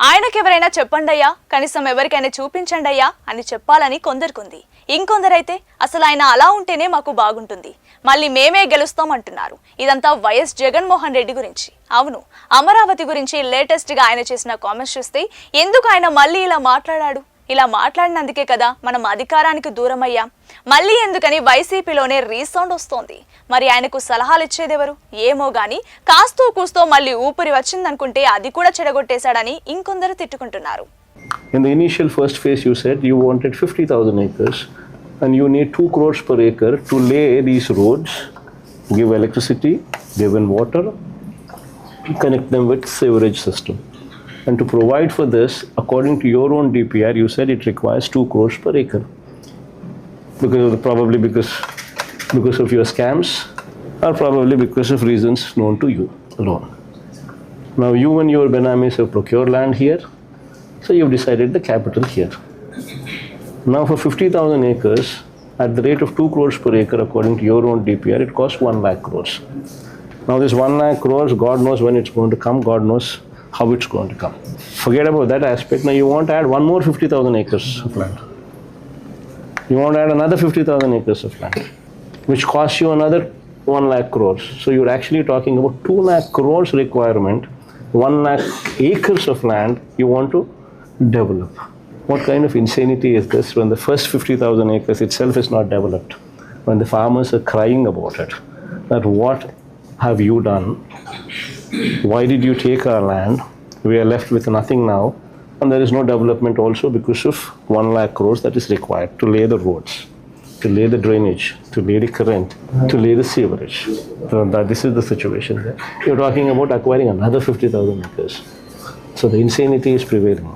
ఆయనకెవరైనా చెప్పండి అయ్యా కనీసం ఎవరికైనా చూపించండి అయ్యా అని చెప్పాలని కొందరుకుంది. ఇంకొందరైతే అసలు ఆయన అలా ఉంటేనే మాకు బాగుంటుంది. మళ్ళీ మేమే గెలుస్తాం అంటున్నారు ఇదంతా వైఎస్ జగన్మోహన్ రెడ్డి గురించి. అవును అమరావతి గురించి లేటెస్ట్గా ఆయన చేసిన కామెంట్స్ చూస్తే ఎందుకు ఆయన మళ్ళీ ఇలా మాట్లాడాడు? ఇలా మాట్లాడినందుకే కదా మనం అధికారానికి దూరమయ్యాం. మళ్ళీ ఎందుకని వైసీపీలోనే రీసౌండ్ వస్తోంది. మరి ఆయనకు సలహాలు ఇచ్చేదెవరు ఏమో గాని కాస్తూ కూస్తూ మళ్ళీ ఊపిరి వచ్చిందనుకుంటే అది కూడా చెడగొట్టేశాడని ఇంకొందరు తిట్టుకుంటున్నారు. The initial first phase you set you wanted fifty thousand acres and you need two crores per acre to lay roads give electricity give water connect them with system And to provide for this, according to your own DPR, you said it requires 2 crores per acre. Because of, probably because, because of your scams or probably because of reasons known to you alone. Now you and your Benamis have procured land here, so you've decided the capital here. Now for 50,000 acres, at the rate of 2 crores per acre according to your own DPR, it costs 1 lakh crores. Now this 1 lakh crores, God knows when it's going to come, God knows how it's going to come. Forget about that aspect. Now you want to add one more 50,000 acres of land. You want to add another 50,000 acres of land, which costs you another 1 lakh crores. So you're actually talking about 2 lakh crores requirement, 1 lakh acres of land you want to develop. What kind of insanity is this when the first 50,000 acres itself is not developed? When the farmers are crying about it, that what have you done? Why did you take our land? We are left with nothing now, and there is no development also because of 1 lakh crores that is required to lay the roads, to lay the drainage, to lay the current, to lay the sewerage. So that this is the situation there. You're talking about acquiring another 50,000 acres. So the insanity is prevailing.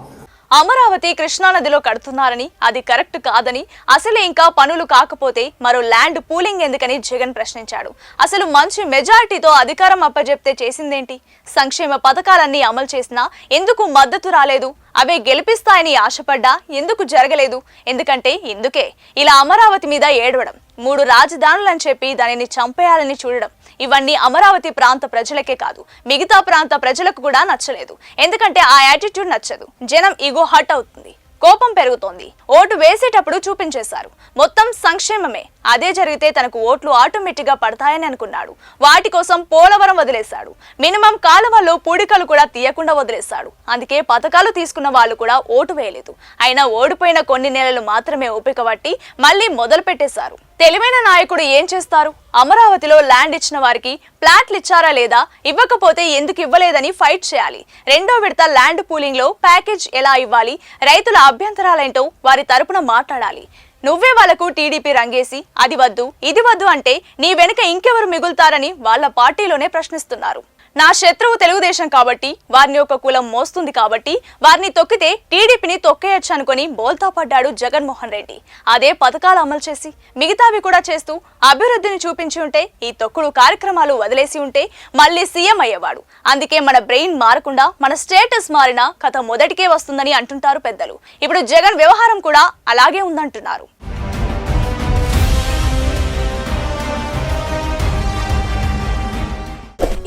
Amaravati కృష్ణానదిలో కడుతున్నారని అది correct కాదని అసలే ఇంకా పనులు కాకపోతే మరో land pooling ఎందుకని జగన్ ప్రశ్నించాడు. అసలు మంచి మెజారిటీతో అధికారం అప్పజెప్తే చేసిందేంటి? సంక్షేమ పథకాలన్నీ అమలు చేసినా ఎందుకు మద్దతు రాలేదు? అవే గెలిపిస్తాయని ఆశపడ్డా ఎందుకు జరగలేదు? ఎందుకంటే ఎందుకే ఇలా అమరావతి మీద ఏడవడం మూడు రాజధానులని చెప్పి దానిని చంపేయాలని చూడడం ఇవన్నీ అమరావతి ప్రాంత ప్రజలకే కాదు. మిగతా ప్రాంత ప్రజలకు కూడా నచ్చలేదు. ఎందుకంటే ఆ యాటిట్యూడ్ నచ్చదు. జనం ఈగో హర్ట్ అవుతుంది. కోపం పెరుగుతోంది. ఓటు వేసేటప్పుడు చూపించేశారు. మొత్తం సంక్షేమమే. అదే జరిగితే తనకు ఓట్లు ఆటోమేటిక్గా పడతాయని అనుకున్నాడు. వాటి కోసం పోలవరం వదిలేశాడు. మినిమం కాలువల్లో పూడికలు కూడా తీయకుండా వదిలేశాడు. అందుకే పథకాలు తీసుకున్న వాళ్ళు కూడా ఓటు వేయలేదు. అయినా ఓడిపోయిన కొన్ని నెలలు మాత్రమే ఓపిక పట్టి మళ్ళీ మొదలు పెట్టేశారు. తెలివైన నాయకుడు ఏం చేస్తారు? అమరావతిలో ల్యాండ్ ఇచ్చిన వారికి ప్లాట్లు ఇచ్చారా లేదా? ఇవ్వకపోతే ఎందుకు ఇవ్వలేదని ఫైట్ చేయాలి. రెండో విడత ల్యాండ్ పూలింగ్లో ప్యాకేజ్ ఎలా ఇవ్వాలి? రైతుల అభ్యంతరాలేంటో వారి తరపున మాట్లాడాలి. నువ్వే వాళ్ళకు టీడీపీ రంగేసి అది వద్దు ఇది వద్దు అంటే నీ వెనుక ఇంకెవరు మిగులుతారని వాళ్ళ పార్టీలోనే ప్రశ్నిస్తున్నారు. నా శత్రువు తెలుగుదేశం కాబట్టి వారిని ఒక కులం మోస్తుంది కాబట్టి వారిని తొక్కితే టీడీపీని తొక్కేయచ్చు అనుకుని బోల్తా పడ్డాడు జగన్మోహన్ రెడ్డి. అదే పథకాలు అమలు చేసి మిగతావి కూడా చేస్తూ అభివృద్ధిని చూపించి ఉంటే ఈ తొక్కుడు కార్యక్రమాలు వదిలేసి ఉంటే మళ్ళీ సీఎం అయ్యేవాడు. అందుకే మన బ్రెయిన్ మారకుండా మన స్టేటస్ మారినా కథ మొదటికే వస్తుందని అంటుంటారు పెద్దలు. ఇప్పుడు జగన్ వ్యవహారం కూడా అలాగే ఉందంటున్నారు.